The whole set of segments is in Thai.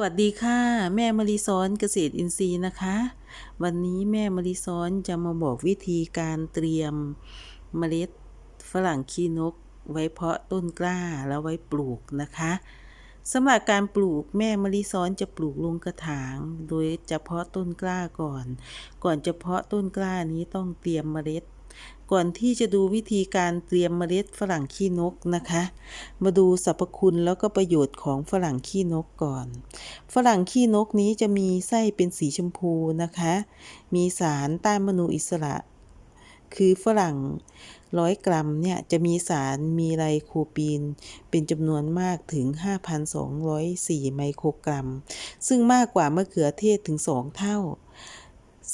วัสดีค่ะ แม่มะลิซ้อนเกษตรอินทรีย์นะคะ วันนี้แม่มะลิซ้อนจะมาบอกวิธีการเตรียมเมล็ดฝรั่งขี้นก ไว้เพาะต้นกล้าแล้วไว้ปลูกนะคะสำหรับการปลูกแม่มะลิซ้อนจะปลูกลงกระถาง โดยจะเพาะต้นกล้าก่อน ก่อนจะเพาะต้นกล้านี้ต้องเตรียมเมล็ด ก่อนที่จะดูวิธีการเตรียมเมล็ดฝรั่งขี้นกนะคะ มาดูสรรพคุณแล้วก็ประโยชน์ของฝรั่งขี้นกก่อน ฝรั่งขี้นกนี้จะมีไส้เป็นสีชมพูนะคะ มีสารต้านมะนูอิสระ คือฝรั่งร้อยกรัมเนี่ยจะมีสารมีไลโคปีน เป็นจำนวนมากถึง 5,204 ไมโครกรัม ซึ่งมากกว่ามะเขือเทศถึง 2 เท่า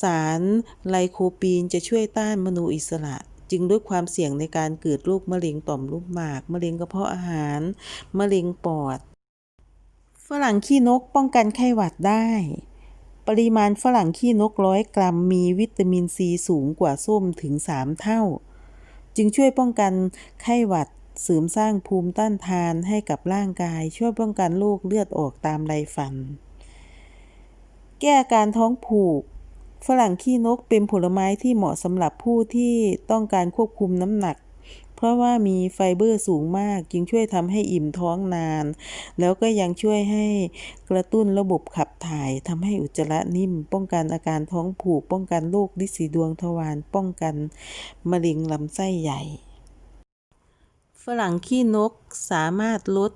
สารไลโคปีนจะช่วยต้านมะนูอิสระ จึงลดความเสี่ยงในการเกิดโรคมะเร็งต่อมลูกหมาก มะเร็งกระเพาะอาหาร มะเร็งปอด ฝรั่งขี้นกป้องกันไข้หวัดได้ ปริมาณฝรั่งขี้นกร้อยกรัมมีวิตามินซีสูงกว่าส้มถึง 3 เท่า จึงช่วยป้องกันไข้หวัดเสริมสร้างภูมิต้านทานให้กับร่างกาย ช่วยป้องกันโรคเลือดออกตามไรฟัน แก้อาการท้องผูก ฝรั่งขี้นกเป็นผลไม้ที่เหมาะสำหรับผู้ที่ต้องการควบคุมน้ำหนัก เพราะว่ามีไฟเบอร์สูงมาก จึงช่วยทำให้อิ่มท้องนาน แล้วก็ยังช่วยให้กระตุ้นระบบขับถ่ายทำให้อุจจาระนิ่ม ป้องกันอาการท้องผูก ป้องกันโรคลิสีดวงทวารป้องกันมะเร็งลำไส้ใหญ่ ฝรั่งขี้นกสามารถลด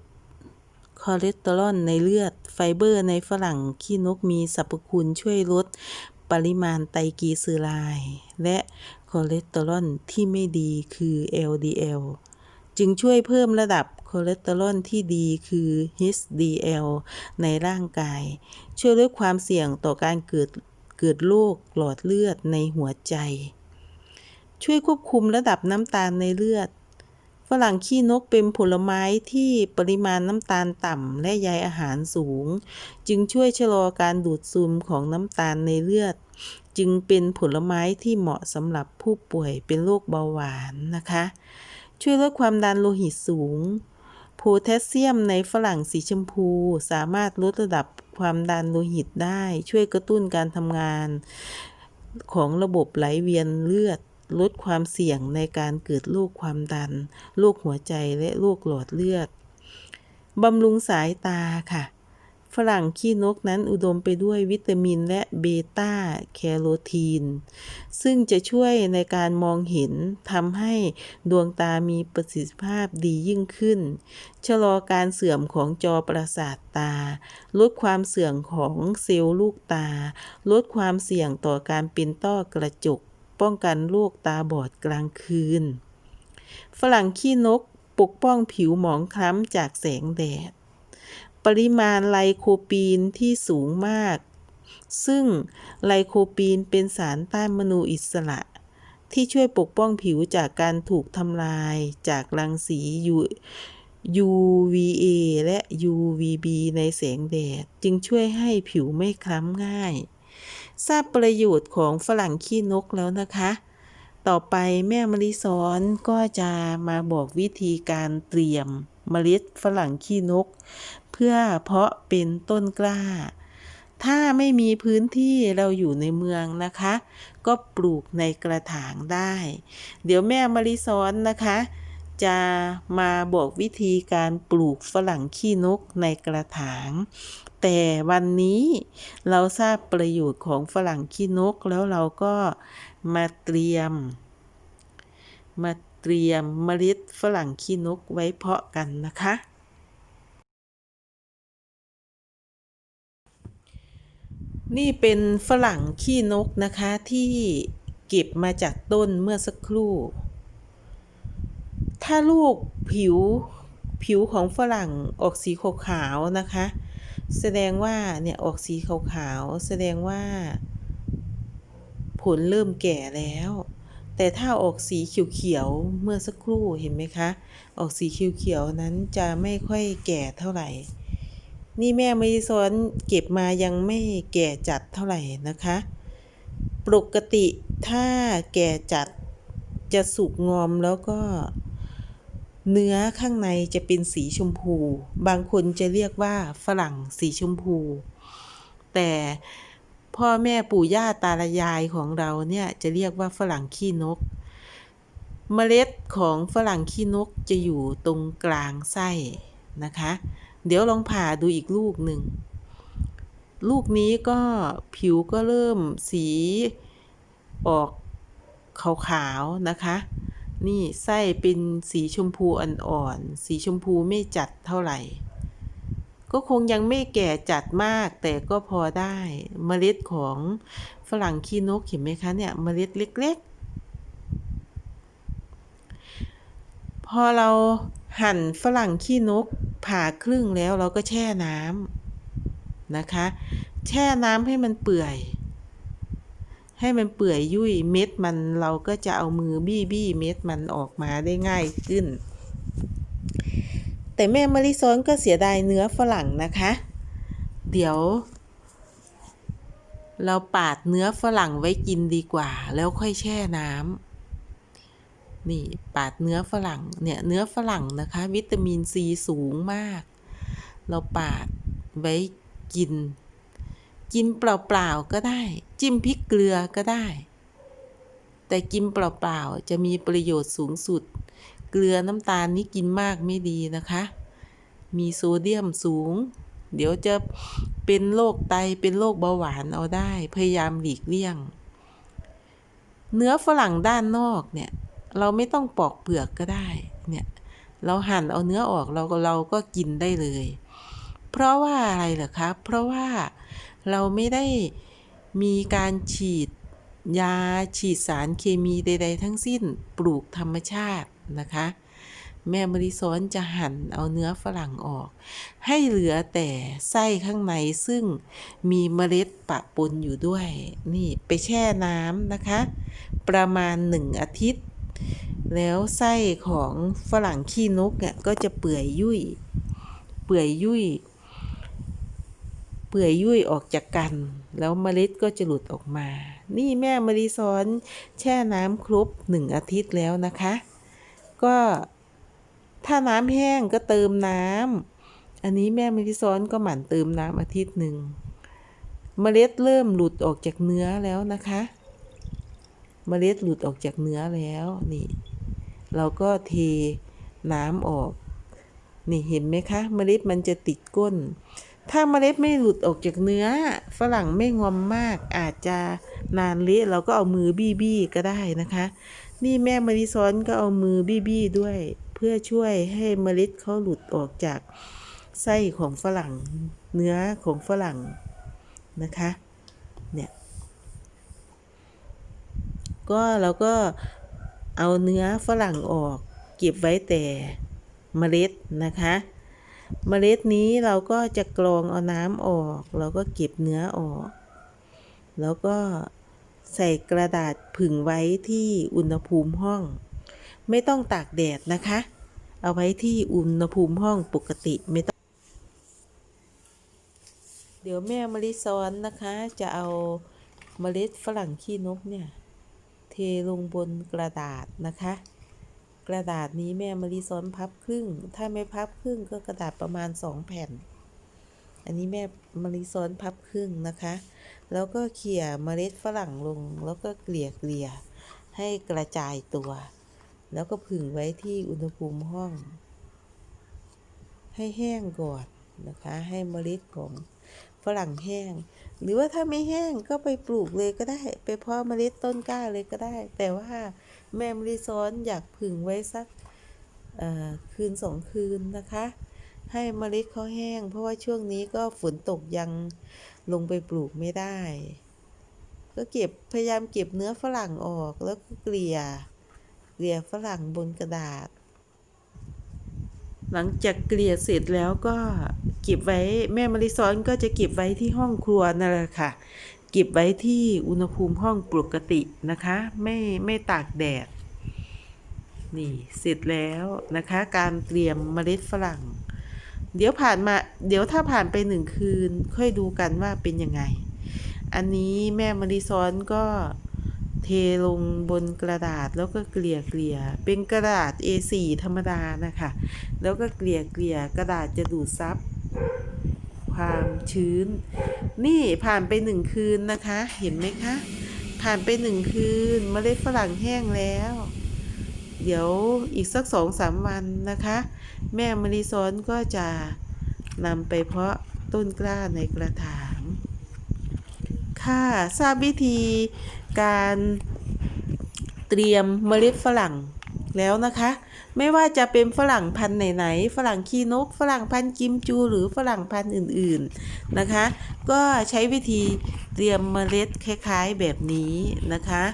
คอเลสเตอรอลในเลือด ไฟเบอร์ในฝรั่งขี้นกมีสรรพคุณช่วยลด ปริมาณไตรกลีเซอไรด์และคอเลสเตอรอลที่ไม่ดีคือ LDL จึงช่วยเพิ่มระดับคอเลสเตอรอลที่ดีคือ HDL ในร่างกาย ช่วยลดความเสี่ยงต่อการเกิดเกิดโรคหลอดเลือดในหัวใจ ช่วยควบคุมระดับน้ำตาลในเลือด รั่งขี้นกเป็นผลไม้ที่ปริมาณน้ำตาลต่ำและใยอาหารสูง จึงช่วยชะลอการดูดซึมของน้ำตาลในเลือด จึงเป็นผลไม้ที่เหมาะสำหรับผู้ป่วยเป็นโรคเบาหวานนะคะ ช่วยลดความดันโลหิตสูงโพแทสเซียมในฝรั่งสีชมพูสามารถลดระดับความดันโลหิตได้ ช่วยกระตุ้นการทำงานของระบบไหลเวียนเลือด ลดความเสี่ยงในการเกิดโรคความดัน โรคหัวใจและโรคหลอดเลือด บำรุงสายตาค่ะ ฝรั่งขี้นกนั้นอุดมไปด้วยวิตามินและเบต้าแคโรทีน ซึ่งจะช่วยในการมองเห็นทำให้ดวงตามีประสิทธิภาพดียิ่งขึ้น ชะลอการเสื่อมของจอประสาทตา ลดความเสื่อมของเซลล์ลูกตา ลดความเสี่ยงต่อการเป็นต้อกระจก ป้องกันโรคตาบอดกลางคืน ฝรั่งขี้นกปกป้องผิวหมองคล้ำจากแสงแดด ปริมาณไลโคปีนที่สูงมาก ซึ่งไลโคปีนเป็นสารต้านมนูอิสระ ที่ช่วยปกป้องผิวจากการถูกทำลายจากรังสี UVA และ UVB ในแสงแดด จึงช่วยให้ผิวไม่คล้ำง่าย ทราบประโยชน์ของฝรั่งขี้นกแล้วนะคะ ต่อไปแม่มะลิสอนก็จะมาบอกวิธีการเตรียมเมล็ดฝรั่งขี้นก เพื่อเพาะเป็นต้นกล้า ถ้าไม่มีพื้นที่เราอยู่ในเมืองนะคะ ก็ปลูกในกระถางได้ เดี๋ยวแม่มะลิซ้อนนะคะ จะมาบอกวิธีการปลูกฝรั่งขี้นกในกระถาง แต่วันนี้เราทราบประโยชน์ของฝรั่งขี้นกแล้วเราก็มาเตรียม มาเตรียมเมล็ดฝรั่งขี้นกไว้เพาะกันนะคะ นี่เป็นฝรั่งขี้นกนะคะที่เก็บมาจากต้นเมื่อสักครู่ ถ้าลูกผิวผิวของฝรั่งออกสีขาวๆนะคะ แสดงว่าเนี่ยออกสีขาวๆ แสดงว่า ผลเริ่มแก่แล้ว แต่ถ้าออกสีเขียวๆ เมื่อสักครู่เห็นไหมคะ ออกสีเขียวๆนั้นจะไม่ค่อยแก่เท่าไหร่ นี่แม่ไม่ซ้อนเก็บมายังไม่แก่จัดเท่าไหร่นะคะ ปกติถ้าแก่จัดจะสุกงอมแล้วก็ เนื้อข้างในจะเป็นสีชมพู บางคนจะเรียกว่าฝรั่งสีชมพู แต่พ่อแม่ปู่ย่าตายายของเราเนี่ยจะเรียกว่าฝรั่งขี้นก เมล็ดของฝรั่งขี้นกจะอยู่ตรงกลางไส้นะคะ เดี๋ยวลองผ่าดูอีกลูกหนึ่ง ลูกนี้ก็ผิวก็เริ่มสีออกขาวๆนะคะ นี่ไส้เป็นสีชมพูอ่อนๆ สีชมพูไม่จัดเท่าไหร่ ก็คงยังไม่แก่จัดมาก แต่ก็พอได้เมล็ดของฝรั่งขี้นกเห็นไหมคะเนี่ยเมล็ดเล็ก ๆ พอเราหั่นฝรั่งขี้นกผ่าครึ่งแล้วเราก็แช่น้ำนะคะ แช่น้ำให้มันเปื่อย ให้มันเปื่อยยุ่ยเม็ดมันเราก็จะเอามือบี้บี้เม็ดมันออกมาได้ง่ายขึ้น แต่แม่มะลิซ้อนก็เสียดายเนื้อฝรั่งนะคะ เดี๋ยว เราปาดเนื้อฝรั่งไว้กินดีกว่า แล้วค่อยแช่น้ำนี่ปาดเนื้อฝรั่งเนี่ยเนื้อฝรั่งนะคะ วิตามินซีสูงมาก เราปาดไว้กิน กินเปล่าๆก็ได้ จิ้มพริกเกลือก็ได้ แต่กินเปล่าๆจะมีประโยชน์สูงสุด เกลือน้ำตาลนี้กินมากไม่ดีนะคะ มีโซเดียมสูง เดี๋ยวจะเป็นโรคไตเป็นโรคเบาหวานเอาได้ พยายามหลีกเลี่ยง เนื้อฝรั่งด้านนอกเนี่ย เราไม่ต้องปอกเปลือกก็ได้เนี่ยเราหั่นเอาเนื้อออกเราก็เราก็กินได้เลย เพราะว่าอะไรเหรอคะเพราะว่า เราไม่ได้มีการฉีดยาฉีดสารเคมีใด ๆ ทั้งสิ้นปลูกธรรมชาตินะคะ แม่มริซ้อนจะหั่นเอาเนื้อฝรั่งออก ให้เหลือแต่ไส้ข้างในซึ่งมีเมล็ดปะปนอยู่ด้วย นี่ไปแช่น้ำนะคะ ประมาณหนึ่งอาทิตย์ แล้วไส้ของฝรั่งขี้นกเนี่ยก็จะเปื่อยยุ่ย เปื่อยยุ่ย ปื่อยยุ่ยออกจากกัน แล้วเมล็ดก็จะหลุดออกมา นี่แม่มะลิซ้อนแช่น้ำครบหนึ่งอาทิตย์แล้วนะคะ ก็ถ้าน้ำแห้งก็เติมน้ำอันนี้แม่มะลิซ้อนก็หมั่นเติมน้ำอาทิตย์หนึ่งเมล็ดเริ่มหลุดออกจากเนื้อแล้วนะคะ เมล็ดหลุดออกจากเนื้อแล้วนี่ เราก็เทน้ำออก นี่เห็นไหมคะ เมล็ดมันจะติดก้น ถ้าเมล็ดไม่หลุดออกจากเนื้อ ฝรั่งไม่งอมมากอาจจะนานเละเราก็เอามือบี้บี้ก็ได้นะคะ นี่แม่มะลิซ้อนก็เอามือบี้บี้ด้วย เพื่อช่วยให้เมล็ดเขาหลุดออกจากไส้ของฝรั่งเนื้อของฝรั่งนะคะเนี่ยก็เราก็เอาเนื้อฝรั่งออก เก็บไว้แต่เมล็ดนะคะ เมล็ดนี้เราก็จะกรองเอาน้ำออก เราก็เก็บเนื้อออก แล้วก็ใส่กระดาษผึ่งไว้ที่อุณหภูมิห้อง ไม่ต้องตากแดดนะคะ เอาไว้ที่อุณหภูมิห้องปกติไม่ต้อง เดี๋ยวแม่มะลิซ้อนนะคะ จะเอาเมล็ดฝรั่งขี้นกเนี่ย เทลงบนกระดาษนะคะ กระดาษนี้แม่มะลิซ้อนพับครึ่ง ถ้าไม่พับครึ่งก็กระดาษประมาณสองแผ่น อันนี้แม่มะลิซ้อนพับครึ่งนะคะ แล้วก็เขี่ยเมล็ดฝรั่งลง แล้วก็เกลี่ยเกลี่ยให้กระจายตัว แล้วก็ผึ่งไว้ที่อุณหภูมิห้อง ให้แห้งก่อนนะคะ ให้เมล็ดของฝรั่งแห้ง หรือว่าถ้าไม่แห้งก็ไปปลูกเลยก็ได้ ไปเพาะเมล็ดต้นกล้าเลยก็ได้ แต่ว่า แม่มะลิซ้อนอยากผึ่งไว้สักคืนสองคืนนะคะ ให้เมล็ดเขาแห้ง เพราะว่าช่วงนี้ก็ฝนตกยังลงไปปลูกไม่ได้ ก็เก็บพยายามเก็บเนื้อฝรั่งออกแล้วก็เกลี่ยเกลี่ยฝรั่งบนกระดาษ หลังจากเกลี่ยเสร็จแล้วก็เก็บไว้แม่มะลิซ้อนก็จะเก็บไว้ที่ห้องครัวนั่นแหละค่ะ เก็บไว้ที่อุณหภูมิห้องปกตินะคะ ไม่ไม่ตากแดด นี่เสร็จแล้วนะคะ การเตรียมเมล็ดฝรั่ง เดี๋ยวผ่านมา เดี๋ยวถ้าผ่านไปหนึ่งคืน ค่อยดูกันว่าเป็นยังไง อันนี้แม่มะลิซ้อนก็เทลงบนกระดาษแล้วก็เกลี่ยเกลี่ยเป็นกระดาษ A4 ธรรมดานะคะ แล้วก็เกลี่ยเกลี่ยกระดาษจะดูดซับ ความชื้น นี่ผ่านไปหนึ่งคืนนะคะ เห็นไหมคะ ผ่านไปหนึ่งคืนเมล็ดฝรั่งแห้งแล้ว เดี๋ยวอีกสักสองสามวันนะคะ แม่มะลิซ้อนก็จะนำไปเพาะต้นกล้าในกระถาง ค่ะทราบวิธีการเตรียมเมล็ดฝรั่ง แล้วนะคะ ไม่ว่าจะเป็นฝรั่งพันธุ์ไหนๆฝรั่งขี้นก ฝรั่งพันธุ์กิมจู หรือฝรั่งพันธุ์อื่นๆนะคะ ก็ใช้วิธีเตรียมเมล็ดคล้ายๆแบบนี้นะคะ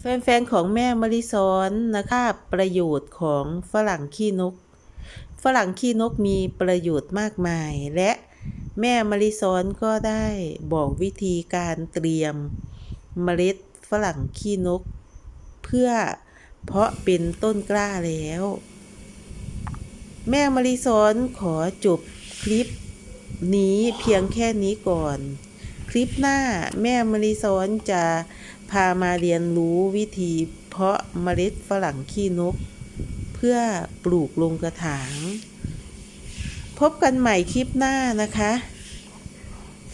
แฟนๆของแม่มะลิซอนนะคะประโยชน์ของฝรั่งขี้นก ฝรั่งขี้นกมีประโยชน์มากมาย และแม่มะลิซอนก็ได้บอกวิธีการเตรียมเมล็ดฝรั่งขี้นก เพื่อ เพาะเป็นต้นกล้าแล้ว แม่มะลิซ้อนขอจบคลิปนี้เพียงแค่นี้ก่อน คลิปหน้าแม่มะลิซ้อนจะพามาเรียนรู้วิธีเพาะเมล็ดฝรั่งขี้นก เพื่อปลูกลงกระถาง พบกันใหม่คลิปหน้านะคะ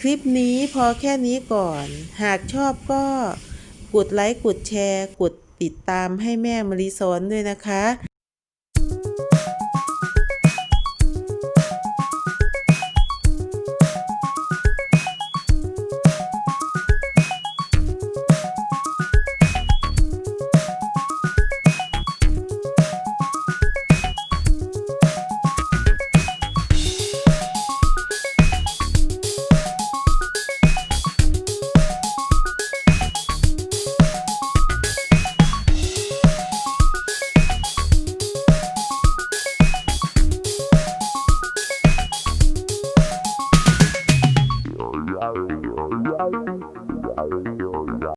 คลิปนี้พอแค่นี้ก่อน หากชอบก็กดไลค์ กดแชร์ กด ติดตามให้แม่มาริซ้อนด้วยนะคะ